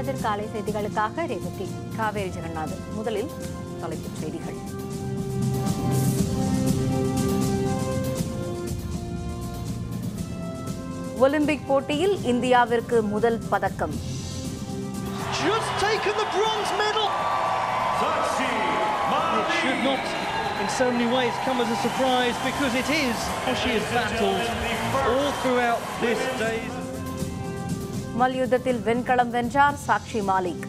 வணக்கம் வேந்தரன் இளங்கதிர் காலை செய்திகளுக்காக ரேவதி காவேரி ஜெகநாதன் முதலில் தலைப்புச் செய்திகள் ஒலிம்பிக் போட்டியில் இந்தியாவிற்கு முதல் பதக்கம் just taken the bronze medal. It should not, in so many ways, come as a surprise because it is how she has battled all throughout this day. மல்யுத்தத்தில் வெண்கலம் வென்றார் சாக்ஷி மாலிக்.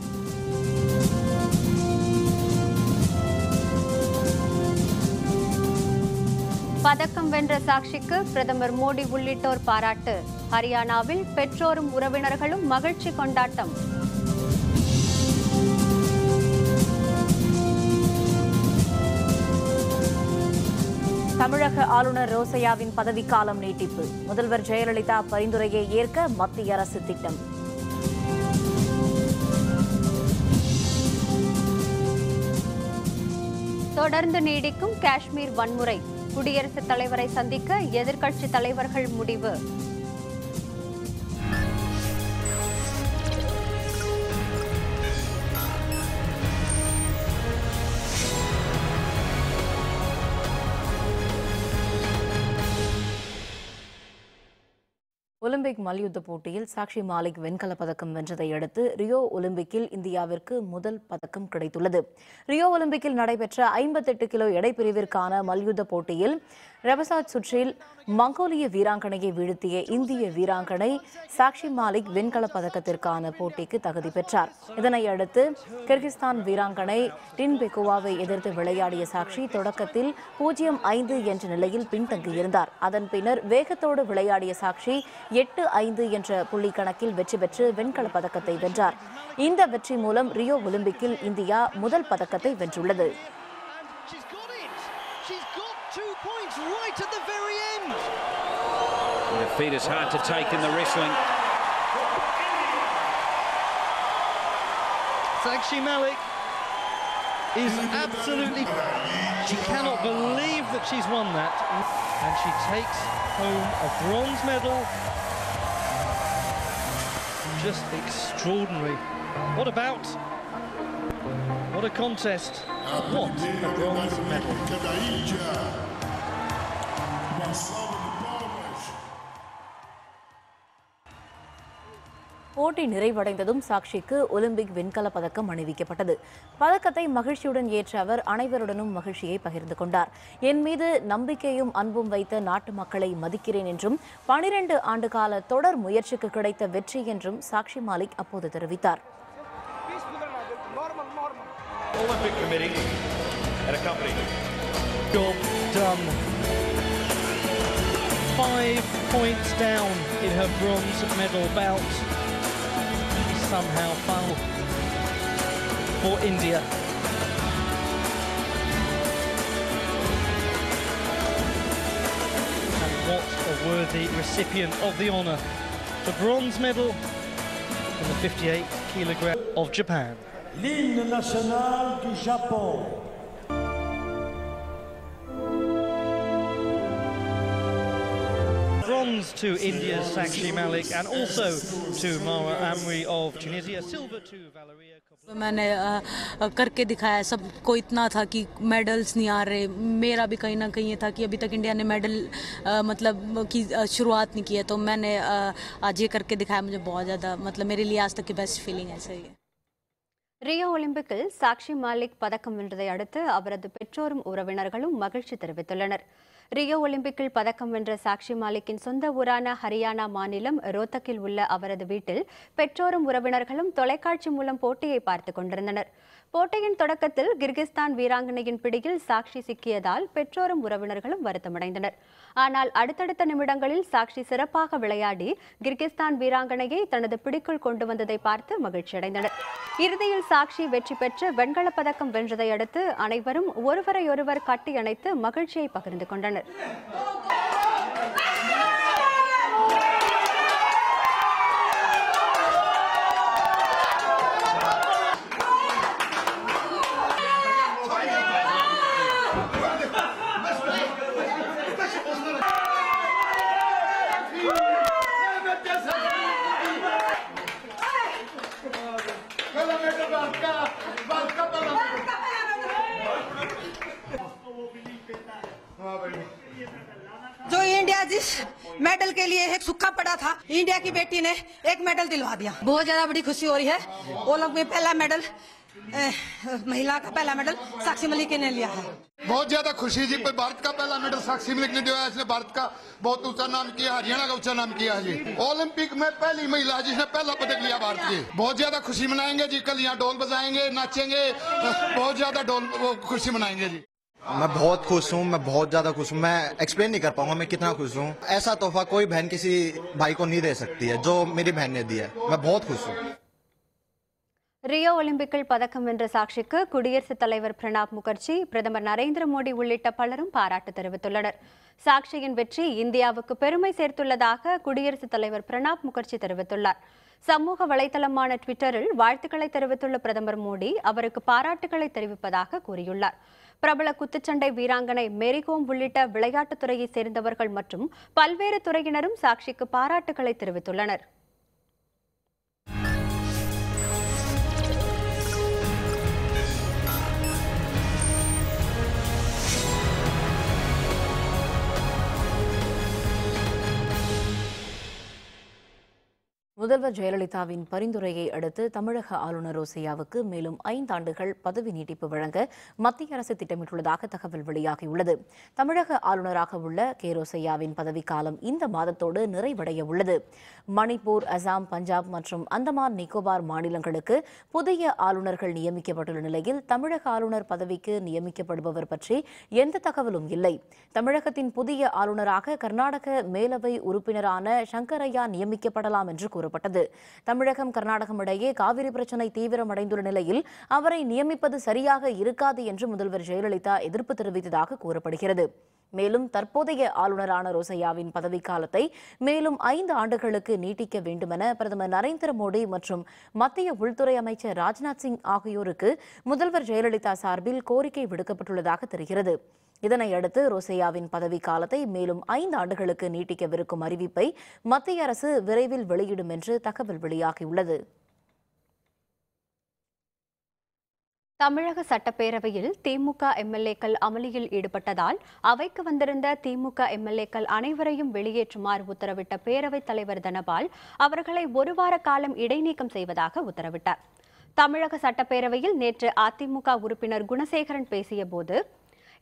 பதக்கம் வென்ற சாக்ஷிக்கு பிரதமர் மோடி உள்ளிட்டோர் பாராட்டு. ஹரியானாவில் பெற்றோரும் உறவினர்களும் மகிழ்ச்சி கொண்டாட்டம். தமிழக ஆளுநர் ரோசையாவின் பதவிக்காலம் நீட்டிப்பு. முதல்வர் ஜெயலலிதா பரிந்துரையை ஏற்க மத்திய அரசு திட்டம். தொடர்ந்து நீடிக்கும் காஷ்மீர் வன்முறை. குடியரசுத் தலைவரை சந்திக்க எதிர்க்கட்சித் தலைவர்கள் முடிவு. ஒலிம்பிக் மல்யுத்த போட்டியில் சாக்ஷி மாலிக் வெண்கல பதக்கம் வென்றதை அடுத்து ரியோ ஒலிம்பிக்கில் இந்தியாவிற்கு முதல் பதக்கம் கிடைத்துள்ளது. ரியோ ஒலிம்பிக்கில் நடைபெற்ற ஐம்பத்தெட்டு கிலோ எடைப்பிரிவிற்கான மல்யுத்த போட்டியில் ரெபசாத் சுற்றில் மங்கோலிய வீராங்கனையை வீழ்த்திய இந்திய வீராங்கனை சாக்ஷி மாலிக் வெண்கலப் பதக்கத்திற்கான போட்டிக்கு தகுதி பெற்றார். இதனை அடுத்து கிர்கிஸ்தான் வீராங்கனை டின் பெகுவாவை எதிர்த்து விளையாடிய சாக்ஷி தொடக்கத்தில் பூஜ்ஜியம் ஐந்து என்ற நிலையில் பின்தங்கியிருந்தார். அதன் பின்னர் வேகத்தோடு விளையாடிய சாக்ஷி எட்டு ஐந்து என்ற புள்ளி கணக்கில் வெற்றி பெற்று வெண்கலப் பதக்கத்தை வென்றார். இந்த வெற்றி மூலம் ரியோ ஒலிம்பிக்கில் இந்தியா முதல் பதக்கத்தை வென்றுள்ளது. Feet is hard to take in the wrestling. Sakshi Malik is absolutely. She cannot believe that she's won that. And she takes home a bronze medal. Just extraordinary. What about? What a contest. What a bronze medal. போட்டி நிறைவடைந்ததும் சாக்ஷிக்கு Olympic வெண்கலப் பதக்கம் அணிவிக்கப்பட்டது பதக்கத்தை மகிழ்ச்சியுடன் ஏற்ற அவர் அனைவருடனும் மகிழ்ச்சியை பகிர்ந்து கொண்டார் என் மீது நம்பிக்கையும் அன்பும் வைத்த நாட்டு மக்களை மதிக்கிறேன் என்றும் பனிரெண்டு ஆண்டுகால தொடர் முயற்சிக்கு கிடைத்த வெற்றி என்றும் சாக்ஷி மாலிக் அப்போது தெரிவித்தார் Olympic Committee and a company. Job done. Five points down in her bronze medal bout. Somehow foul for India. And what a worthy recipient of the honour. The bronze medal in the 58 kilogram of Japan. L'hymne national du Japon. Bronze to India's Sakshi Malik and also to Mara Amri of Tunisia. Silver to Valeria Kopylova. मैंने अ, अ, करके दिखाया सबको इतना था कि medals नहीं आ रहे मेरा भी कहीं ना कहीं ये था कि अभी तक इंडिया ने मेडल अ, मतलब की अ, शुरुआत नहीं की है तो मैंने अ, आज ये करके दिखाया मुझे बहुत ज़्यादा मतलब मेरे लिए आज तक की बेस्ट फीलिंग ऐसा ही है ரியோ ஒலிம்பிக்கில் சாக்ஷி மாலிக் பதக்கம் வென்றதை அடுத்து அவரது பெற்றோரும் உறவினர்களும் மகிழ்ச்சி தெரிவித்துள்ளனர் ரியோ ஒலிம்பிக்கில் பதக்கம் வென்ற சாக்ஷி மாலிக்கின் சொந்த ஊரான ஹரியானா மாநிலம் ரோத்தக்கில் உள்ள அவரது வீட்டில் பெற்றோரும் உறவினர்களும் தொலைக்காட்சி மூலம் போட்டியை பார்த்துக் கொண்டிருந்தனர். போட்டியின் தொடக்கத்தில் கிர்கிஸ்தான் வீராங்கனையின் பிடியில் சாக்ஷி சிக்கியதால் பெற்றோரும் உறவினர்களும் வருத்தமடைந்தனர். ஆனால் அடுத்தடுத்த நிமிடங்களில் சாக்ஷி சிறப்பாக விளையாடி கிர்கிஸ்தான் வீராங்கனையை தனது பிடிக்குள் கொண்டு வந்ததை பார்த்து மகிழ்ச்சியடைந்தனர் இறுதியில் சாக்ஷி வெற்றி பெற்று வெண்கலப் பதக்கம் வென்றதை அடுத்து அனைவரும் ஒருவரையொருவர் கட்டியணைத்து மகிழ்ச்சியை பகிர்ந்து கொண்டனர். बेटी ने एक मेडल दिलवा दिया। बहुत ज़्यादा बड़ी खुशी हो रही है। ओलंपिक में पहला मेडल महिला का पहला मेडल साक्षी मलिक ने लिया है। बहुत ज़्यादा खुशी जी, पर भारत का पहला मेडल साक्षी मलिक ने दिया इसने भारत का बहुत ऊँचा नाम किया हरियाणा का ऊँचा नाम किया जी। ओलंपिक में पहली महिला जिसने पहला पदक लिया भारत की। बहुत ज़्यादा खुशी मनाएँगे जी, कल यहाँ ढोल बजाएँगे, नाचेंगे। बहुत ज़्यादा ढोल खुशी मनाएँगे जी। मैं बहुत खुश हूँ मैं बहुत ज्यादा खुश हूँ मैं एक्सप्लेन नहीं कर पाऊंगा मैं कितना खुश हूँ ऐसा तोहफा कोई बहन किसी भाई को नहीं दे सकती है जो मेरी बहन ने दिया है मैं बहुत खुश हूँ ரியோ ஒலிம்பிக்கில் பதக்கம் வென்ற சாக்ஷிக்கு குடியரசுத் தலைவர் பிரணாப் முகர்ஜி பிரதமர் நரேந்திர மோடி உள்ளிட்ட பலரும் பாராட்டு தெரிவித்துள்ளனர் சாக்ஷியின் வெற்றி இந்தியாவுக்கு பெருமை சேர்த்துள்ளதாக குடியரசுத் தலைவர் பிரணாப் முகர்ஜி தெரிவித்துள்ளார் சமூக வலைதளமான ட்விட்டரில் வாழ்த்துக்களை தெரிவித்துள்ள பிரதமர் மோடி அவருக்கு பாராட்டுக்களை தெரிவிப்பதாக கூறியுள்ளார் பிரபல குத்துச்சண்டை வீராங்கனை மேரிகோம் உள்ளிட்ட விளையாட்டுத் துறையைச் சேர்ந்தவர்கள் மற்றும் பல்வேறு துறையினரும் சாக்ஷிக்கு பாராட்டுக்களை தெரிவித்துள்ளனர். முதல்வர் ஜெயலலிதாவின் பரிந்துரையை அடுத்து தமிழக ஆளுநர் ரோசையாவுக்கு மேலும் ஐந்தாண்டுகள் பதவி நீட்டிப்பு வழங்க மத்திய அரசு திட்டமிட்டுள்ளதாக தகவல் வெளியாகியுள்ளது. தமிழக ஆளுநராக உள்ள கே. ரோசையாவின் பதவிக்காலம் இந்த மாதத்தோடு நிறைவடைய உள்ளது. மணிப்பூர் அசாம் பஞ்சாப் மற்றும் அந்தமான் நிக்கோபார் மாநிலங்களுக்கு புதிய ஆளுநர்கள் நியமிக்கப்பட்டுள்ள நிலையில் தமிழக ஆளுநர் பதவிக்கு நியமிக்கப்படுபவர் பற்றி எந்த தகவலும் இல்லை. தமிழகத்தின் புதிய ஆளுநராக கர்நாடக மேலவை உறுப்பினரான சங்கரையா நியமிக்கப்படலாம் என்று கூறப்பட்டது. தமிழகம் கர்நாடகம் இடையே காவிரி பிரச்சினை தீவிரமடைந்துள்ள நிலையில் அவரை நியமிப்பது சரியாக இருக்காது என்று முதல்வர் ஜெயலலிதா எதிர்ப்பு தெரிவித்ததாக கூறப்படுகிறது. மேலும் தற்போதைய ஆளுநரான ரோசையாவின் பதவிக்காலத்தை மேலும் ஐந்து ஆண்டுகளுக்கு நீட்டிக்க வேண்டுமென பிரதமர் நரேந்திர மோடி மற்றும் மத்திய உள்துறை அமைச்சர் ராஜ்நாத் சிங் ஆகியோருக்கு முதல்வர் ஜெயலலிதா சார்பில் கோரிக்கை விடுக்கப்பட்டுள்ளதாக தெரிகிறது. இதனையடுத்து ரோசையாவின் பதவிக்காலத்தை மேலும் ஐந்து ஆண்டுகளுக்கு நீட்டிக்கவிருக்கும் அறிவிப்பை மத்திய அரசு விரைவில் வெளியிடும் என்று தகவல் வெளியாகியுள்ளது. தமிழக சட்டப்பேரவையில் திமுக எம்எல்ஏக்கள் அமளியில் ஈடுபட்டதால் அவைக்கு வந்திருந்த திமுக எம்எல்ஏக்கள் அனைவரையும் வெளியேற்றுமாறு உத்தரவிட்ட பேரவைத் தலைவர் தனபால் அவர்களை ஒரு வார காலம் இடைநீக்கம் செய்வதாக உத்தரவிட்டார். தமிழக சட்டப்பேரவையில் நேற்று அதிமுக உறுப்பினர் குணசேகரன் பேசியபோது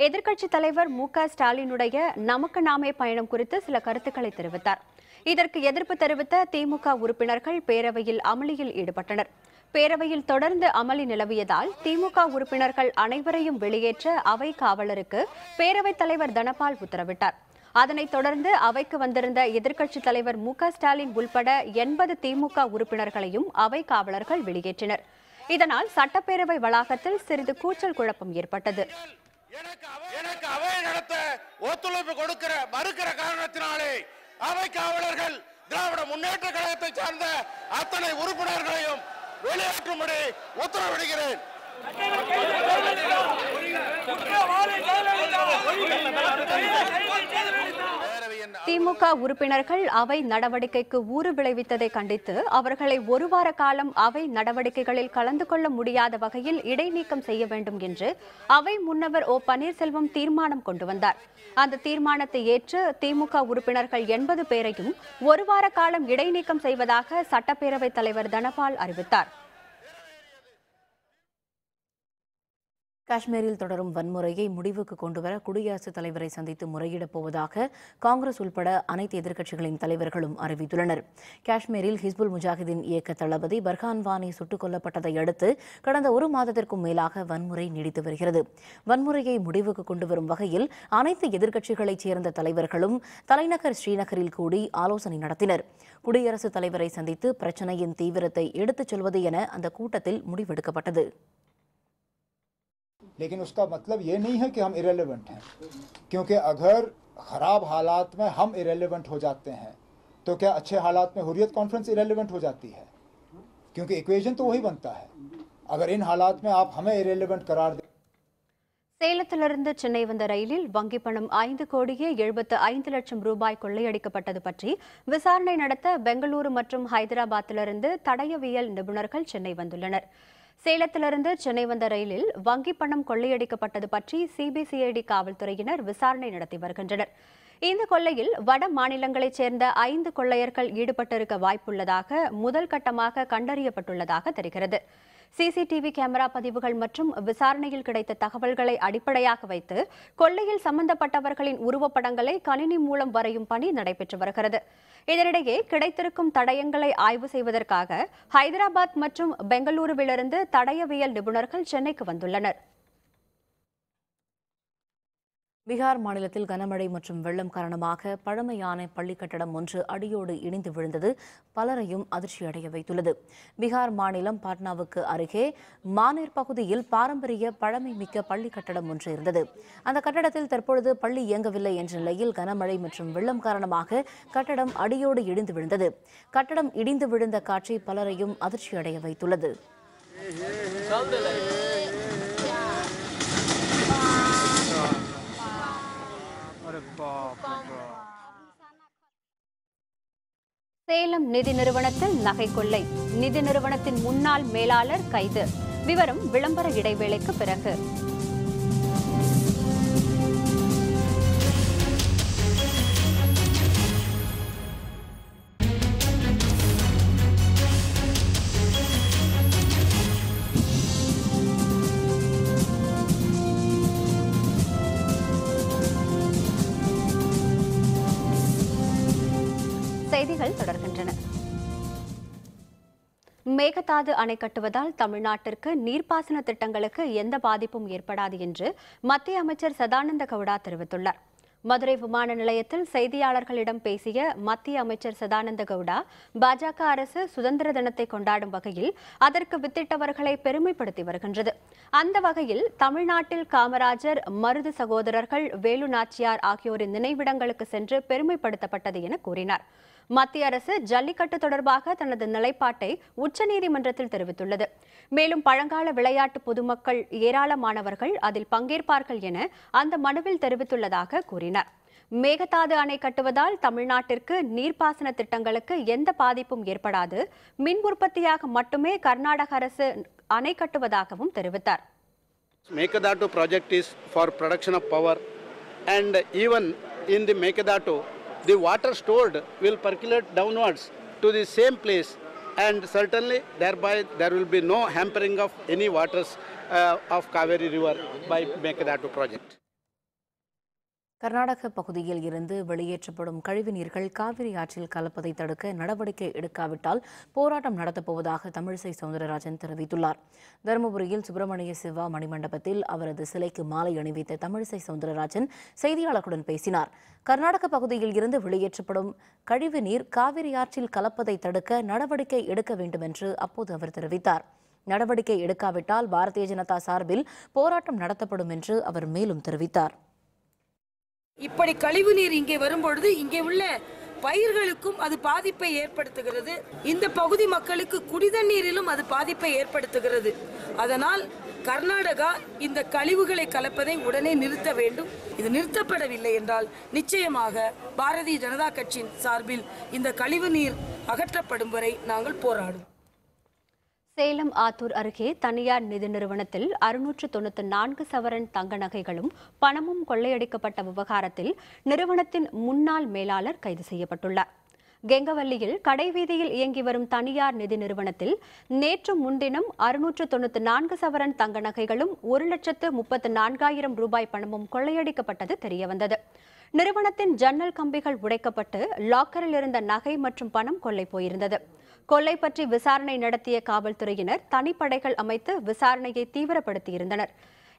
எதிர்க்கட்சித் தலைவர் மு க ஸ்டாலினுடைய நமக்கு நாமே பயணம் குறித்து சில கருத்துக்களை தெரிவித்தார். இதற்கு எதிர்ப்பு தெரிவித்த திமுக உறுப்பினர்கள் பேரவையில் அமளியில் ஈடுபட்டனர். பேரவையில் தொடர்ந்து அமளி நிலவியதால் திமுக உறுப்பினர்கள் அனைவரையும் வெளியேற்ற அவை காவலருக்கு பேரவைத் தலைவர் தனபால் உத்தரவிட்டார். அதனைத் தொடர்ந்து அவைக்கு வந்திருந்த எதிர்க்கட்சித் தலைவர் மு க ஸ்டாலின் உள்பட எண்பது திமுக உறுப்பினர்களையும் அவை காவலர்கள் வெளியேற்றினர். இதனால் சட்டப்பேரவை வளாகத்தில் சிறிது கூச்சல் குழப்பம் ஏற்பட்டது. எனக்கு அவை நடத்த ஒத்துழைப்பு கொடுக்கிற மறுக்கிற காரணத்தினாலே அவை காவலர்கள் திராவிட முன்னேற்ற கழகத்தை சார்ந்த அத்தனை உறுப்பினர்களையும் வெளியேற்றும்படி உத்தரவிடுகிறேன். திமுக உறுப்பினர்கள் அவை நடவடிக்கைக்கு ஊறு விளைவித்ததை கண்டித்து அவர்களை ஒரு வார காலம் அவை நடவடிக்கைகளில் கலந்து கொள்ள முடியாத வகையில் இடைநீக்கம் செய்ய வேண்டும் என்று அவை முன்னவர் ஓ பன்னீர்செல்வம் தீர்மானம் கொண்டு வந்தார். அந்த தீர்மானத்தை ஏற்று திமுக உறுப்பினர்கள் எண்பது பேரையும் ஒரு வார காலம் இடைநீக்கம் செய்வதாக சட்டப்பேரவைத் தலைவர் தனபால் அறிவித்தார். காஷ்மீரில் தொடரும் வன்முறையை முடிவுக்கு கொண்டுவர குடியரசுத் தலைவரை சந்தித்து முறையிடப் போவதாக காங்கிரஸ் உள்பட அனைத்து எதிர்க்கட்சிகளின் தலைவர்களும் அறிவித்துள்ளனர். காஷ்மீரில் ஹிஸ்புல் முஜாஹிதீன் இயக்க தளபதி பர்ஹான் வானி சுட்டுக் கொல்லப்பட்டதை அடுத்து கடந்த ஒரு மாதத்திற்கும் மேலாக வன்முறை நீடித்து வருகிறது. வன்முறையை முடிவுக்கு கொண்டுவரும் வகையில் அனைத்து எதிர்க்கட்சிகளைச் சேர்ந்த தலைவர்களும் தலைநகர் ஸ்ரீநகரில் கூடி ஆலோசனை நடத்தினர். குடியரசுத் தலைவரை சந்தித்து பிரச்சனையின் தீவிரத்தை எடுத்துச் சொல்வது என அந்த கூட்டத்தில் முடிவெடுக்கப்பட்டது. लेकिन उसका मतलब ये नहीं है कि हम इरेलीवेंट हैं क्योंकि अगर ख़राब हालात में हम इरेलीवेंट हो जाते हैं तो क्या अच्छे हालात में हुरियत कॉन्फ्रेंस इरेलीवेंट हो जाती है क्योंकि इक्वेशन तो वही बनता है अगर इन हालात में आप हमें इरेलीवेंट करार दे சேலத்திலிருந்து சென்னை வந்த ரயிலில் வங்கிப் பணம் ஐந்து கோடியே எழுபத்து ஐந்து லட்சம் ரூபாய் கொள்ளையடிக்கப்பட்டது பற்றி விசாரணை நடத்த பெங்களூரு மற்றும் ஹைதராபாத்திலிருந்து தடயவியல் நிபுணர்கள் சென்னை வந்துள்ளனர் சேலத்திலிருந்து சென்னை வந்த ரயிலில் வங்கி பணம் கொள்ளையடிக்கப்பட்டது பற்றி சிபிசிஐடி காவல்துறையினர் விசாரணை நடத்தி வருகின்றனர். இந்த கொள்ளையில் வட மாநிலங்களைச் சேர்ந்த ஐந்து கொள்ளையர்கள் ஈடுபட்டிருக்க வாய்ப்புள்ளதாக முதல் கட்டமாக கண்டறியப்பட்டுள்ளதாக தெரிகிறது. சிசிடிவி கேமரா பதிவுகள் மற்றும் விசாரணையில் கிடைத்த தகவல்களை அடிப்படையாக வைத்து கொள்ளையில் சம்பந்தப்பட்டவர்களின் உருவப்படங்களை கணினி மூலம் வரையும் பணி நடைபெற்று வருகிறது. இதனிடையே கிடைத்திருக்கும் தடயங்களை ஆய்வு செய்வதற்காக ஹைதராபாத் மற்றும் பெங்களூருவிலிருந்து தடயவியல் நிபுணர்கள் சென்னைக்கு வந்துள்ளனர். பீகார் மாநிலத்தில் கனமழை மற்றும் வெள்ளம் காரணமாக பழமையான பள்ளி கட்டடம் ஒன்று அடியோடு இடிந்து விழுந்தது. பலரையும் அதிர்ச்சியடைய வைத்துள்ளது. பீகார் மாநிலம் பாட்னாவுக்கு அருகே மானேர் பகுதியில் பாரம்பரிய பழமை மிக்க பள்ளி கட்டடம் ஒன்று இருந்தது. அந்த கட்டடத்தில் தற்பொழுது பள்ளி இயங்கவில்லை என்ற நிலையில் கனமழை மற்றும் வெள்ளம் காரணமாக கட்டடம் அடியோடு இடிந்து விழுந்தது. கட்டடம் இடிந்து விழுந்த காட்சி பலரையும் அதிர்ச்சியடைய வைத்துள்ளது. சேலம் நிதி நிறுவனத்தில் நகை கொள்ளை. நிதி நிறுவனத்தின் முன்னாள் மேலாளர் கைது. விவரம் விளம்பர இடைவேளைக்கு பிறகு. செய்திகள் தொடர்கின்றன. மேகதாது அணை கட்டுவதால் தமிழ்நாட்டிற்கு நீர்ப்பாசன திட்டங்களுக்கு எந்த பாதிப்பும் ஏற்படாது என்று மத்திய அமைச்சர் சதானந்த கவுடா தெரிவித்துள்ளார். மதுரை விமான நிலையத்தில் செய்தியாளர்களிடம் பேசிய மத்திய அமைச்சர் சதானந்த கவுடா பாஜக அரசு சுதந்திர தினத்தை கொண்டாடும் வகையில் அதற்கு வித்திட்டவர்களை பெருமைப்படுத்தி வருகின்றது. அந்த வகையில் தமிழ்நாட்டில் காமராஜர் மருது சகோதரர்கள் வேலு நாச்சியார் ஆகியோரின் நினைவிடங்களுக்கு சென்று பெருமைப்படுத்தப்பட்டது என கூறினார். மத்திய அரசு ஜல்லிக்கட்டு தொடர்பாக தனது நிலைப்பாட்டை உச்சநீதிமன்றத்தில் தெரிவித்துள்ளது. மேலும் பழங்கால விளையாட்டு பொதுமக்கள் ஏராளமானவர்கள் அதில் பங்கேற்பார்கள் என அந்த மனுவில் தெரிவித்துள்ளதாக கூறினார். மேகதாது அணை கட்டுவதால் தமிழ்நாட்டிற்கு நீர்ப்பாசன திட்டங்களுக்கு எந்த பாதிப்பும் ஏற்படாது. மின் உற்பத்தியாக மட்டுமே கர்நாடக அரசு அணை கட்டுவதாகவும் தெரிவித்தார். Mekadatu project is for production of power and even in the Mekadatu the water stored will percolate downwards to the same place and certainly thereby there will be no hampering of any waters uh, of Kaveri river by Mekadatu project. Karnataka பகுதியில் இருந்து வெளியேற்றப்படும் கழிவுநீர்கள் காவிரி ஆற்றில் கலப்பதை தடுக்க நடவடிக்கை எடுக்காவிட்டால் போராட்டம் நடத்தப்போவதாக தமிழிசை சவுந்தரராஜன் தெரிவித்துள்ளார். தருமபுரியில் சுப்பிரமணிய சிவா மணிமண்டபத்தில் அவரது சிலைக்கு மாலை அணிவித்த தமிழிசை சவுந்தரராஜன் செய்தியாளர்களுடன் பேசினார். கர்நாடக பகுதியில் இருந்து வெளியேற்றப்படும் கழிவுநீர் காவிரி ஆற்றில் கலப்பதை தடுக்க நடவடிக்கை எடுக்க வேண்டும் என்று அப்போது அவர் தெரிவித்தார். நடவடிக்கை எடுக்காவிட்டால் பாரதிய ஜனதா சார்பில் போராட்டம் நடத்தப்படும் என்று அவர் மேலும் தெரிவித்தார். இப்படி கழிவு நீர் இங்கே வரும்பொழுது இங்கே உள்ள பயிர்களுக்கும் அது பாதிப்பை ஏற்படுத்துகிறது. இந்த பகுதி மக்களுக்கு குடிதண்ணீரிலும் அது பாதிப்பை ஏற்படுத்துகிறது. அதனால் கர்நாடகா இந்த கழிவுகளை கலப்பதை உடனே நிறுத்த வேண்டும். இது நிறுத்தப்படவில்லை என்றால் நிச்சயமாக பாரதிய ஜனதா கட்சியின் சார்பில் இந்த கழிவு நீர் அகற்றப்படும் வரை நாங்கள் போராடுவோம் சேலம் ஆத்தூர் அருகே தனியார் நிதி நிறுவனத்தில் அறுநூற்று தொண்ணூற்று நான்கு சவரன் தங்க நகைகளும் பணமும் கொள்ளையடிக்கப்பட்ட விவகாரத்தில் நிறுவனத்தின் முன்னாள் மேலாளர் கைது செய்யப்பட்டுள்ளார். கெங்கவல்லியில் கடைவீதியில் இயங்கி வரும் தனியார் நிதி நிறுவனத்தில் நேற்று முன்தினம் அறுநூற்று தொண்ணூற்று நான்கு சவரன் தங்க நகைகளும் ஒரு லட்சத்து முப்பத்து நான்காயிரம் ரூபாய் பணமும் கொள்ளையடிக்கப்பட்டது தெரியவந்தது. நிறுவனத்தின் ஜன்னல் கம்பிகள் உடைக்கப்பட்டு லாக்கரில் இருந்த நகை மற்றும் பணம் கொள்ளை போயிருந்தது. கொள்ளை பற்றி விசாரணை நடத்திய காவல்துறையினர் தனிப்படைகள் அமைத்து விசாரணையை தீவிரப்படுத்தியிருந்தனர்.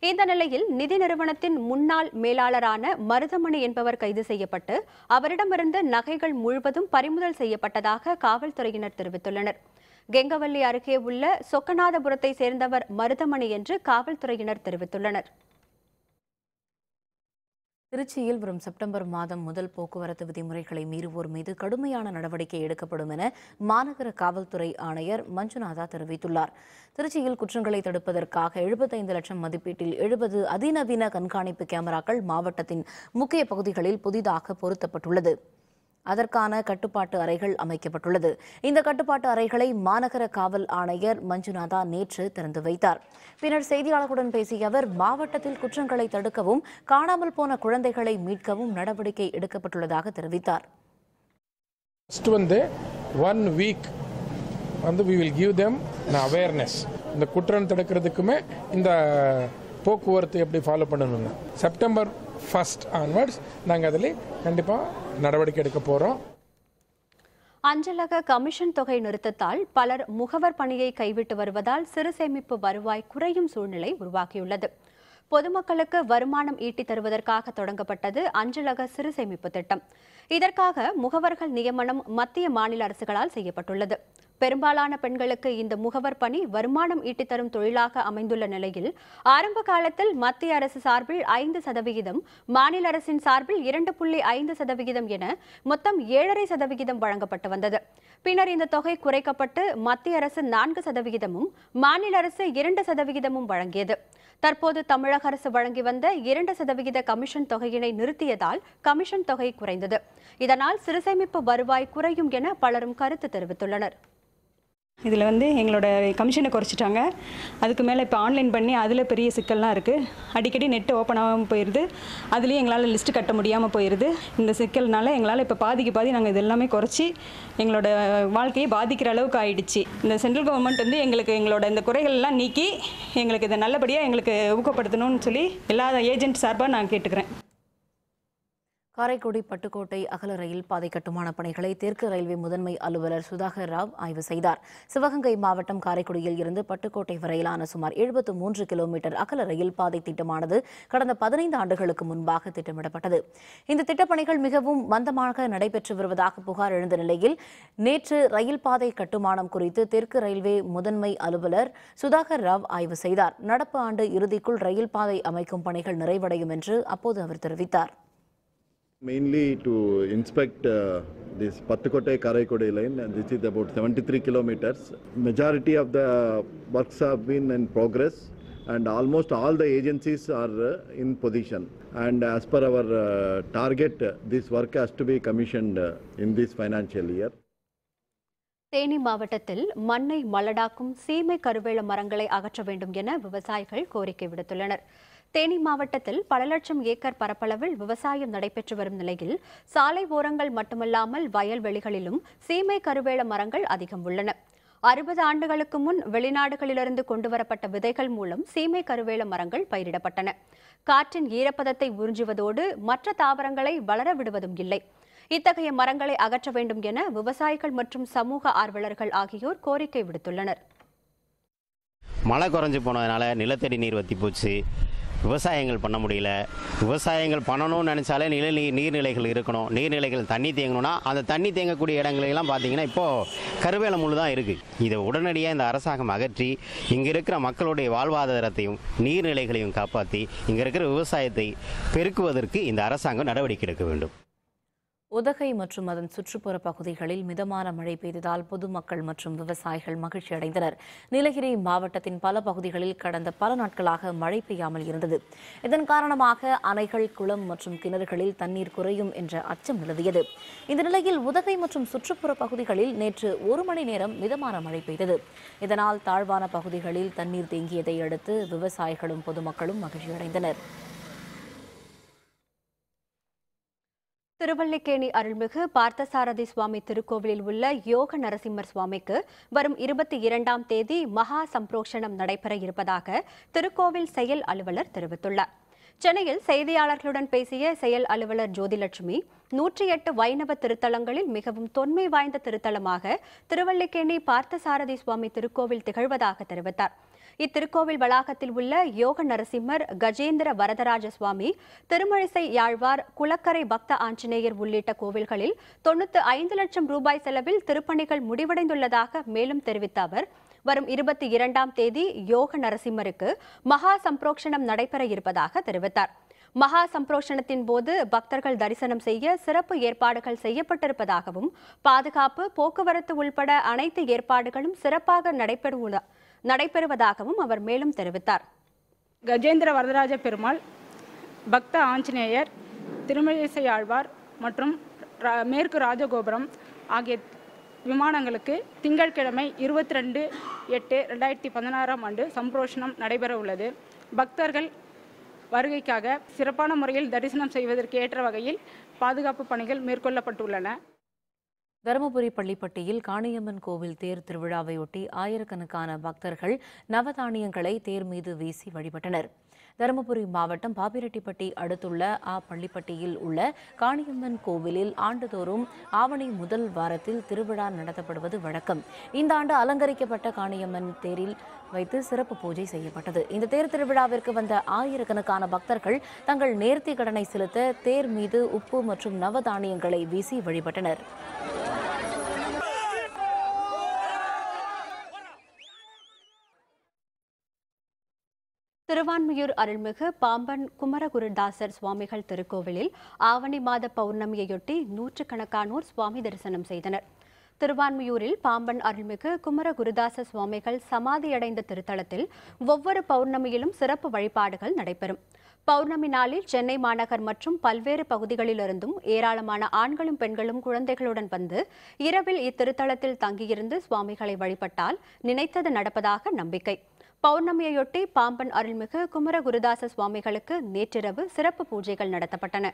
இந்த நிலையில் நிதி நிறுவனத்தின் முன்னாள் மேலாளரான மருதமணி என்பவர் கைது செய்யப்பட்டு அவரிடமிருந்து நகைகள் முழுவதும் பறிமுதல் செய்யப்பட்டதாக காவல்துறையினர் தெரிவித்துள்ளனர். கெங்கவல்லி அருகே உள்ள சொக்கநாதபுரத்தை சேர்ந்தவர் மருதமணி என்று காவல்துறையினர் தெரிவித்துள்ளனர். திருச்சியில் வரும் செப்டம்பர் மாதம் முதல் போக்குவரத்து விதிமுறைகளை மீறுவோர் மீது கடுமையான நடவடிக்கை எடுக்கப்படும் என மாநகர காவல்துறை ஆணையர் மஞ்சுநாதா தெரிவித்துள்ளார். திருச்சியில் குற்றங்களை தடுப்பதற்காக எழுபத்தைந்து லட்சம் மதிப்பீட்டில் எழுபது அதிநவீன கண்காணிப்பு கேமராக்கள் மாவட்டத்தின் முக்கிய பகுதிகளில் புதிதாக பொருத்தப்பட்டுள்ளது. அதற்கான கட்டுப்பாட்டு அறைகள் அமைக்கப்பட்டுள்ளது. இந்த கட்டுப்பாட்டு அறைகளை மாநகர காவல் ஆணையர் மஞ்சுநாதா நேற்று திறந்து வைத்தார். பின்னர் செய்தியாளர்களுடன் பேசிய அவர் மாவட்டத்தில் குற்றங்களை தடுக்கவும் காணாமல் போன குழந்தைகளை மீட்கவும் நடவடிக்கை எடுக்கப்பட்டுள்ளதாக தெரிவித்தார். ஃபஸ்ட்டு வந்து ஒன் வீக் வந்து we will give them awareness இந்த குற்றம் தடுக்கிறதுக்குமே இந்த போக்குவரத்து எப்படி ஃபாலோ பண்ணணும்னு. செப்டம்பர் ஃபர்ஸ்ட் ஆன்வர்ட்ஸ் நாங்கள் அதில் கண்டிப்பாக நடவடிக்கை எடுக்க போகிறோம் அஞ்சலக கமிஷன் தொகை நிறுத்தத்தால் பலர் முகவர் பணியை கைவிட்டு வருவதால் சிறு சேமிப்பு வருவாய் குறையும் சூழ்நிலை உருவாகியுள்ளது. பொதுமக்களுக்கு வருமானம் ஈட்டி தருவதற்காக தொடங்கப்பட்டது அஞ்சலக சிறு சேமிப்பு திட்டம். இதற்காக முகவர்கள் நியமனம் மத்திய மாநில அரசுகளால் செய்யப்பட்டுள்ளது. பெரும்பாலான பெண்களுக்கு இந்த முகவர் பணி வருமானம் ஈட்டித்தரும் தொழிலாக அமைந்துள்ள நிலையில் ஆரம்ப காலத்தில் மத்திய அரசு சார்பில் ஐந்து சதவிகிதம் மாநில அரசின் சார்பில் இரண்டு புள்ளி ஐந்து சதவிகிதம் என மொத்தம் ஏழரை சதவிகிதம் வழங்கப்பட்டு வந்தது. பின்னர் இந்த தொகை குறைக்கப்பட்டு மத்திய அரசு நான்கு சதவிகிதமும் மாநில அரசு இரண்டு சதவிகிதமும் வழங்கியது. தற்போது தமிழக அரசு வழங்கி வந்த இரண்டு சதவிகித கமிஷன் தொகையினை நிறுத்தியதால் கமிஷன் தொகை குறைந்தது. இதனால் சிறுசேமிப்பு வருவாய் குறையும் என பலரும் கருத்து தெரிவித்துள்ளனர். இதில் வந்து எங்களோட கமிஷனை குறைச்சிட்டாங்க. அதுக்கு மேலே இப்போ ஆன்லைன் பண்ணி அதில் பெரிய சிக்கல்லாம் இருக்குது அடிக்கடி நெட்டு ஓப்பன் ஆகாமல் போயிடுது அதுலேயும் எங்களால் லிஸ்ட்டு கட்ட முடியாமல் போயிடுது இந்த சிக்கல்னால எங்களால் இப்போ பாதிக்கு பாதி நாங்கள் இது எல்லாமே குறைச்சி எங்களோட வாழ்க்கையை பாதிக்கிற அளவுக்கு ஆயிடுச்சு. இந்த சென்ட்ரல் கவர்மெண்ட் வந்து எங்களுக்கு எங்களோட இந்த குறைகள் எல்லாம் நீக்கி எங்களுக்கு இதை நல்லபடியாக எங்களுக்கு ஊக்கப்படுத்தணும்னு சொல்லி எல்லா ஏஜென்ட் சார்பாக நான் கேட்டுக்கிறேன். காரைக்குடி பட்டுக்கோட்டை அகல ரயில் பாதை கட்டுமான பணிகளை தெற்கு ரயில்வே முதன்மை அலுவலர் சுதாகர் ராவ் ஆய்வு செய்தார். சிவகங்கை மாவட்டம் காரைக்குடியில் இருந்து பட்டுக்கோட்டை வரையிலான சுமார் எழுபத்து மூன்று கிலோமீட்டர் அகல ரயில் பாதை திட்டமானது கடந்த பதினைந்து ஆண்டுகளுக்கு முன்பாக திட்டமிடப்பட்டது. இந்த திட்டப்பணிகள் மிகவும் மந்தமாக நடைபெற்று வருவதாக புகார் எழுந்த நிலையில் நேற்று ரயில் பாதை கட்டுமானம் குறித்து தெற்கு ரயில்வே முதன்மை அலுவலர் சுதாகர் ராவ் ஆய்வு செய்தார். நடப்பு ஆண்டு இறுதிக்குள் ரயில் பாதை அமைக்கும் பணிகள் நிறைவடையும் என்று அப்போது அவர் தெரிவித்தார். Mainly to inspect uh, this Pattukottai Karaikodi line. And this is about 73 kilometers. Majority of the works have been in progress and almost all the agencies are uh, in position. And as per our uh, target, uh, this work has to be commissioned uh, in this financial year. Theni மாவட்டத்தில் மண்ணை மலடாக்கும் சீமை கருவேல மரங்களை அகற்ற வேண்டும் என விவசாயிகள் கோரிக்கை விடுத்துள்ளனர் தேனி மாவட்டத்தில் பல லட்சம் ஏக்கர் பரப்பளவில் விவசாயம் நடைபெற்று வரும் நிலையில் சாலை ஓரங்கள் மட்டுமல்லாமல் வயல்வெளிகளிலும் சீமை கருவேல மரங்கள் அதிகம் உள்ளன. அறுபது ஆண்டுகளுக்கு முன் வெளிநாடுகளிலிருந்து கொண்டுவரப்பட்ட விதைகள் மூலம் சீமை கருவேல மரங்கள் பயிரிடப்பட்டன. காற்றின் ஈரப்பதத்தை உறிஞ்சுவதோடு மற்ற தாவரங்களை வளர விடுவதும் இல்லை. இத்தகைய மரங்களை அகற்ற வேண்டும் என விவசாயிகள் மற்றும் சமூக ஆர்வலர்கள் ஆகியோர் கோரிக்கை விடுத்துள்ளனர். மழை குறைஞ்சி போனதுனால நிலத்தடி நீர் வத்தி போச்சு. விவசாயங்கள் பண்ண முடியல. விவசாயங்கள் பண்ணணும்னு நினச்சாலே நில நீர்நிலைகள் இருக்கணும். நீர்நிலைகள் தண்ணி தேங்கணும்னா அந்த தண்ணி தேங்கக்கூடிய இடங்களெல்லாம் பார்த்தீங்கன்னா இப்போது கருவேல முள் தான் இருக்குது இதை உடனடியாக இந்த அரசாங்கம் அகற்றி இங்கே இருக்கிற மக்களுடைய வாழ்வாதாரத்தையும் நீர்நிலைகளையும் காப்பாற்றி இங்கே இருக்கிற விவசாயத்தை பெருக்குவதற்கு இந்த அரசாங்கம் நடவடிக்கை எடுக்க வேண்டும். உதகை மற்றும் அதன் சுற்றுப்புற பகுதிகளில் மிதமான மழை பெய்ததால் பொதுமக்கள் மற்றும் விவசாயிகள் மகிழ்ச்சி அடைந்தனர். நீலகிரி மாவட்டத்தின் பல பகுதிகளில் கடந்த பல நாட்களாக மழை பெய்யாமல் இருந்தது. இதன் காரணமாக அணைகள் குளம் மற்றும் கிணறுகளில் தண்ணீர் குறையும் என்ற அச்சம் நிலவியது. இந்த நிலையில் உதகை மற்றும் சுற்றுப்புற பகுதிகளில் நேற்று ஒரு மணி நேரம் மிதமான மழை பெய்தது. இதனால் தாழ்வான பகுதிகளில் தண்ணீர் தேங்கியதை அடுத்து விவசாயிகளும் பொதுமக்களும் மகிழ்ச்சியடைந்தனர். திருவல்லிக்கேணி அருள்மிகு பார்த்தசாரதி சுவாமி திருக்கோவிலில் உள்ள யோக நரசிம்மர் சுவாமிக்கு வரும் இருபத்தி இரண்டாம் தேதி மகா சம்பரோஷணம் நடைபெற இருப்பதாக திருக்கோவில் செயல் அலுவலர் தெரிவித்துள்ளார். சென்னையில் செய்தியாளர்களுடன் பேசிய செயல் அலுவலர் ஜோதிலட்சுமி நூற்றி எட்டு வைணவ திருத்தலங்களில் மிகவும் தொன்மை வாய்ந்த திருத்தலமாக திருவல்லிக்கேணி பார்த்தசாரதி சுவாமி திருக்கோவில் திகழ்வதாக தெரிவித்தார். இத்திருக்கோவில் வளாகத்தில் உள்ள யோக நரசிம்மர் கஜேந்திர வரதராஜ சுவாமி திருமழிசை யாழ்வார் குளக்கரை பக்த ஆஞ்சநேயர் உள்ளிட்ட கோவில்களில் தொண்ணூத்து ஐந்து லட்சம் ரூபாய் செலவில் திருப்பணிகள் முடிவடைந்துள்ளதாக மேலும் தெரிவித்த அவர் வரும் இருபத்தி இரண்டாம் தேதி யோக நரசிம்மருக்கு மகா சம்பரோக்ஷணம் நடைபெற இருப்பதாக தெரிவித்தார். மகா சம்பரோஷணத்தின் போது பக்தர்கள் தரிசனம் செய்ய சிறப்பு ஏற்பாடுகள் செய்யப்பட்டிருப்பதாகவும் பாதுகாப்பு போக்குவரத்து உள்பட அனைத்து ஏற்பாடுகளும் சிறப்பாக நடைபெறுவதாக நடைபெறுவதாகவும் அவர் மேலும் தெரிவித்தார். கஜேந்திர வரதராஜ பெருமாள் பக்த ஆஞ்சநேயர் திருமழிசை ஆழ்வார் மற்றும் ரா- மேற்கு ராஜகோபுரம் ஆகிய விமானங்களுக்கு திங்கட்கிழமை இருபத்தி ரெண்டு எட்டு ரெண்டாயிரத்தி பதினாறாம் ஆண்டு சம்பரோஷணம் நடைபெற உள்ளது. பக்தர்கள் வருகைக்காக சிறப்பான முறையில் தரிசனம் செய்வதற்கு ஏற்ற வகையில் பாதுகாப்பு பணிகள் மேற்கொள்ளப்பட்டுள்ளன. தருமபுரி பள்ளிப்பட்டியில் காணியம்மன் கோவில் தேர் திருவிழாவையொட்டி ஆயிரக்கணக்கான பக்தர்கள் நவதானியங்களை தேர் மீது வீசி வழிபட்டனர். தருமபுரி மாவட்டம் பாப்பிரெட்டிப்பட்டி அடுத்துள்ள ஆ பள்ளிப்பட்டியில் உள்ள காணியம்மன் கோவிலில் ஆண்டுதோறும் ஆவணி முதல் வாரத்தில் திருவிழா நடத்தப்படுவது வழக்கம். இந்த ஆண்டு அலங்கரிக்கப்பட்ட காணியம்மன் தேரில் வைத்து சிறப்பு பூஜை செய்யப்பட்டது. இந்த தேர் திருவிழாவிற்கு வந்த ஆயிரக்கணக்கான பக்தர்கள் தங்கள் நேர்த்தி கடனை செலுத்த தேர் மீது உப்பு மற்றும் நவதானியங்களை வீசி வழிபட்டனர். திருவான்மியூர் அருள்மிகு பாம்பன் குமரகுருதாசர் சுவாமிகள் திருக்கோவிலில் ஆவணி மாத பௌர்ணமியையொட்டி நூற்றுக்கணக்கானோர் சுவாமி தரிசனம் செய்தனர். திருவான்மியூரில் பாம்பன் அருள்மிகு குமரகுருதாச சுவாமிகள் சமாதியடைந்த திருத்தலத்தில் ஒவ்வொரு பௌர்ணமியிலும் சிறப்பு வழிபாடுகள் நடைபெறும். பௌர்ணமி நாளில் சென்னை மாநகர் மற்றும் பல்வேறு பகுதிகளிலிருந்தும் ஏராளமான ஆண்களும் பெண்களும் குழந்தைகளுடன் வந்து இரவில் இத்திருத்தலத்தில் தங்கியிருந்து சுவாமிகளை வழிபட்டால் நினைத்தது நடப்பதாக நம்பிக்கை. பௌர்ணமியையொட்டி பாம்பன் அருள்மிகு குமரகுருதாச சுவாமிகளுக்கு நேற்றிரவு சிறப்பு பூஜைகள் நடத்தப்பட்டன.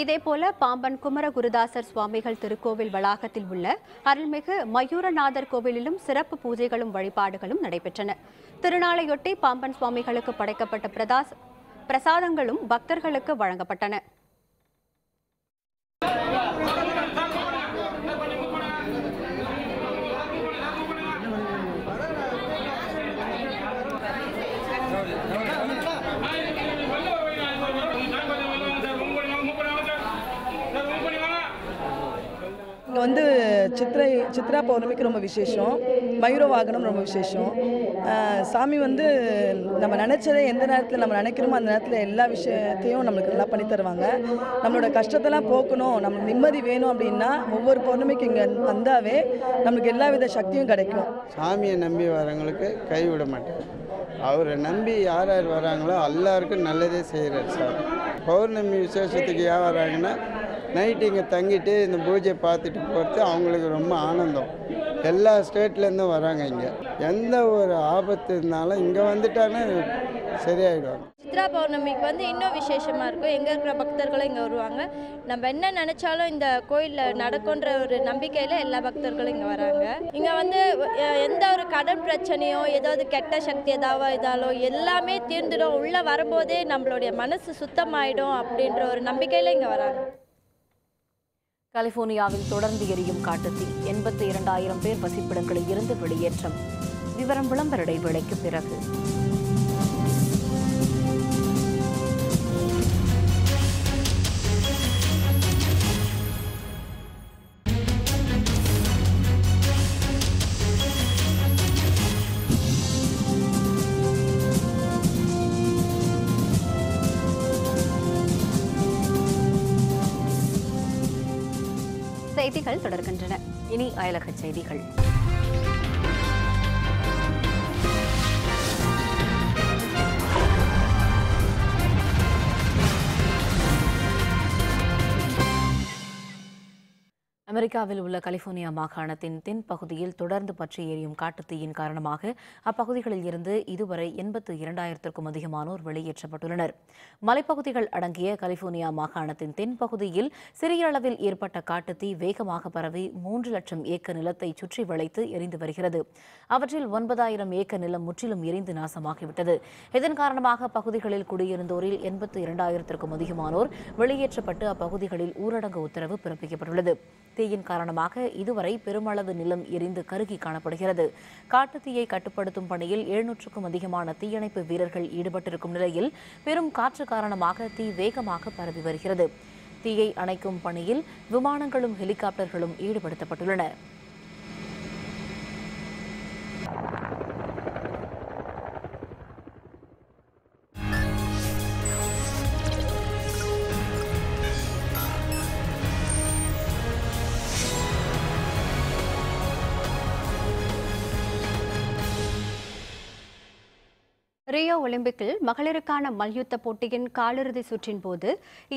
இதேபோல பாம்பன் குமரகுருதாசர் சுவாமிகள் திருக்கோவில் வளாகத்தில் உள்ள அருள்மிகு மயூரநாதர் கோவிலிலும் சிறப்பு பூஜைகளும் வழிபாடுகளும் நடைபெற்றன. திருநாளையொட்டி பாம்பன் சுவாமிகளுக்கு படைக்கப்பட்ட பிரதாஸ் பிரசாதங்களும் பக்தர்களுக்கு வழங்கப்பட்டன இங்கே வந்து சித்திரை சித்ரா பௌர்ணமிக்கு ரொம்ப விசேஷம். மயூர வாகனம் ரொம்ப விசேஷம். சாமி வந்து நம்ம நினச்சதை எந்த நேரத்தில் நம்ம நினைக்கிறோமோ அந்த நேரத்தில் எல்லா விஷயத்தையும் நம்மளுக்கு நல்லா பண்ணி தருவாங்க. நம்மளோட கஷ்டத்தெல்லாம் போக்கணும். நம்மளுக்கு நிம்மதி வேணும் அப்படின்னா ஒவ்வொரு பௌர்ணமிக்கு இங்கே வந்தாவே நம்மளுக்கு எல்லா வித சக்தியும் கிடைக்கும். சாமியை நம்பி வரவங்களுக்கு கைவிட மாட்டேன். அவரை நம்பி யார் யார் வராங்களோ எல்லாருக்கும் நல்லதே செய்கிறார் சார். பௌர்ணமி விசேஷத்துக்கு ஏன் வராங்கன்னா நைட்டு இங்கே தங்கிட்டு இந்த பூஜையை பார்த்துட்டு போகிறது அவங்களுக்கு ரொம்ப ஆனந்தம். எல்லா ஸ்டேட்லேருந்தும் வராங்க இங்கே. எந்த ஒரு ஆபத்து இருந்தாலும் இங்கே வந்துட்டாங்கன்னா சரியாயிடுவாங்க சித்ரா பௌர்ணமிக்கு வந்து இன்னும் விசேஷமாக இருக்கும். எங்கே இருக்கிற பக்தர்களும் இங்கே வருவாங்க. நம்ம என்ன நினச்சாலும் இந்த கோயிலில் நடக்குன்ற ஒரு நம்பிக்கையில் எல்லா பக்தர்களும் இங்கே வராங்க. இங்கே வந்து எந்த ஒரு கடன் பிரச்சனையோ ஏதாவது கெட்ட சக்தி ஏதாவது இதாலோ எல்லாமே தீர்ந்துடும். உள்ளே வரும்போதே நம்மளுடைய மனசு சுத்தமாயிடும் அப்படின்ற ஒரு நம்பிக்கையில் இங்கே வராங்க. கலிபோர்னியாவில் தொடர்ந்து எரியும் காட்டுத்தீ. எண்பத்தி இரண்டாயிரம் பேர் வசிப்பிடங்களில் இருந்து வெளியேற்றம். விவரம் விளம்பர இடைவேளைக்கு பிறகு. செய்திகள் தொடர்கின்றன. இனி அயலக செய்திகள். அமெரிக்காவில் உள்ள கலிபோர்னியா மாகாணத்தின் தென் பகுதியில் தொடர்ந்து பற்றி எரியும் காட்டுத்தீயின் காரணமாக அப்பகுதிகளில் இருந்து இதுவரை எண்பத்து இரண்டாயிரத்திற்கும் அதிகமானோர் வெளியேற்றப்பட்டுள்ளனர். மலைப்பகுதிகள் அடங்கிய கலிபோர்னியா மாகாணத்தின் தென் பகுதியில் சிறிய அளவில் ஏற்பட்ட காட்டுத்தீ வேகமாக பரவி மூன்று லட்சம் ஏக்கர் நிலத்தை சுற்றி வளைத்து எரிந்து வருகிறது. அவற்றில் ஒன்பதாயிரம் ஏக்கர் நிலம் முற்றிலும் எரிந்து நாசமாகிவிட்டது. இதன் காரணமாக பகுதிகளில் குடியிருந்தோரில் எண்பத்து இரண்டாயிரத்திற்கும் அதிகமானோர் வெளியேற்றப்பட்டு அப்பகுதிகளில் ஊரடங்கு உத்தரவு பிறப்பிக்கப்பட்டுள்ளது. தீயின் காரணமாக இதுவரை பெருமளவு நிலம் எரிந்து கருகி காணப்படுகிறது. காட்டுத்தீயை கட்டுப்படுத்தும் பணியில் எழுநூற்றுக்கும் அதிகமான தீயணைப்பு வீரர்கள் ஈடுபட்டிருக்கும் நிலையில் பெரும் காற்று காரணமாக தீ வேகமாக பரவி வருகிறது. தீயை அணைக்கும் பணியில் விமானங்களும் ஹெலிகாப்டர்களும் ஈடுபடுத்தப்பட்டுள்ளன. ரியோ ஒலிம்பிக்கில் மகளிருக்கான மல்யுத்த போட்டியின் காலிறுதி சுற்றின் போது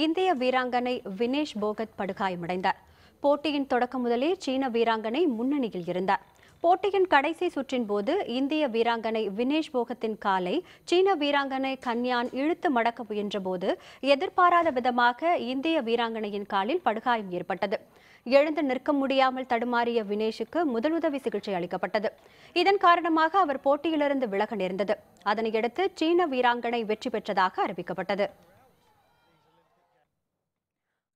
இந்திய வீராங்கனை வினேஷ் போகத் படுகாயமடைந்தார். போட்டியின் தொடக்கம் முதலே சீன வீராங்கனை முன்னணியில் இருந்தார். போட்டியின் கடைசி சுற்றின் போது இந்திய வீராங்கனை வினேஷ் போகத்தின் காலை சீன வீராங்கனை கன்யான் இழுத்து மடக்க முயன்றபோது எதிர்பாராத விதமாக இந்திய வீராங்கனையின் காலில் படுகாயம் ஏற்பட்டது. எழுந்து நிற்க முடியாமல் தடுமாறிய வினேஷுக்கு முதலுதவி சிகிச்சை அளிக்கப்பட்டது. இதன் காரணமாக அவர் போட்டியிலிருந்து விலக நேர்ந்தது. அதனையடுத்து சீன வீராங்கனை வெற்றி பெற்றதாக அறிவிக்கப்பட்டது.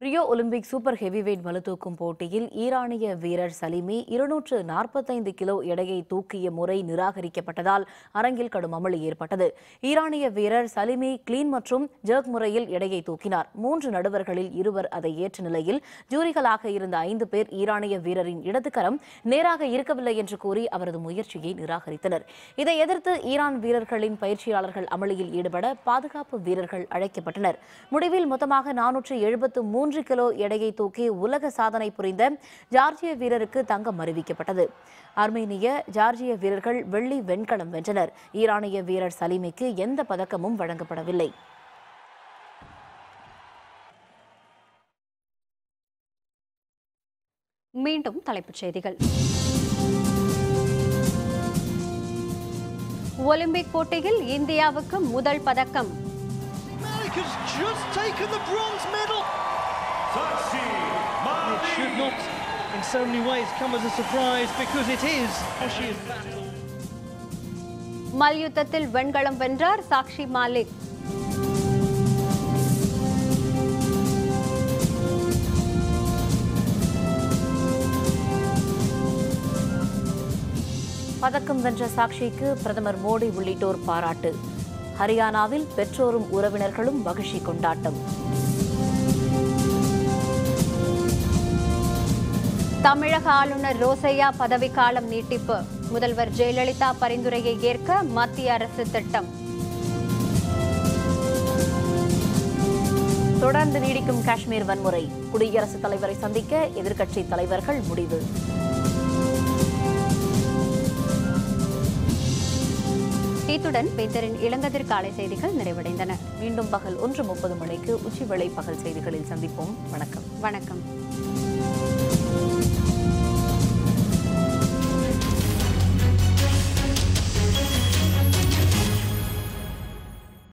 ரியோ ஒலிம்பிக் சூப்பர் ஹெவிவெயிட் பளுதூக்கும் போட்டியில் ஈரானிய வீரர் சலிமி இருநூற்று நாற்பத்தைந்து கிலோ எடையை தூக்கிய முறை நிராகரிக்கப்பட்டதால் அரங்கில் கடும் அமளி ஏற்பட்டது. ஈரானிய வீரர் சலிமி கிளீன் மற்றும் ஜர்க் முறையில் எடையை தூக்கினார். மூன்று நடுவர்களில் இருவர் அதை ஏற்ற நிலையில் ஜூரிகளாக இருந்த ஐந்து பேர் ஈரானிய வீரரின் இடதுகரம் நேராக இருக்கவில்லை என்று கூறி அவரது முயற்சியை நிராகரித்தனர். இதை எதிர்த்து ஈரான் வீரர்களின் பயிற்சியாளர்கள் அமளியில் ஈடுபட பாதுகாப்பு வீரர்கள் அழைக்கப்பட்டனர். முடிவில் மொத்தமாக நானூற்று எழுபத்து மூன்று மூன்று கிலோ எடையை தூக்கி உலக சாதனை புரிந்த ஜார்ஜிய வீரருக்கு தங்கம் அறிவிக்கப்பட்டது. அர்மேனிய ஜார்ஜிய வீரர்கள் வெள்ளி வெண்கலம் வென்றனர். ஈரானிய வீரர் சலீமிக்கு எந்த பதக்கமும் வழங்கப்படவில்லை. மீண்டும் தலைப்புச் செய்திகள். ஒலிம்பிக் போட்டியில் இந்தியாவுக்கு முதல் பதக்கம். It should not, in so many ways, come as a surprise because it is. She is battled. மல்யுத்தத்தில் வெண்கலம் வென்றார் சாக்ஷி மாலிக் பதக்கம் வென்ற சாக்ஷிக்கு பிரதமர் மோடி உள்ளிட்டோர் பாராட்டு ஹரியானாவில் பெற்றோரும் உறவினர்களும் மகிழ்ச்சி கொண்டாட்டம் தமிழக ஆளுநர் ரோசையா பதவிக்காலம் நீட்டிப்பு. முதல்வர் ஜெயலலிதா பரிந்துரையை ஏற்க மத்திய அரசு திட்டம். தொடர்ந்து நீடிக்கும் காஷ்மீர் வன்முறை. குடியரசுத் தலைவரை சந்திக்க எதிர்க்கட்சி தலைவர்கள் முடிவு. இத்துடன் பேந்தரின் இளங்கதிர் காலை செய்திகள் நிறைவடைந்தன. மீண்டும் பகல் ஒன்று முப்பது மணிக்கு உச்சிவேளை பகல் செய்திகளில் சந்திப்போம். வணக்கம். வணக்கம்.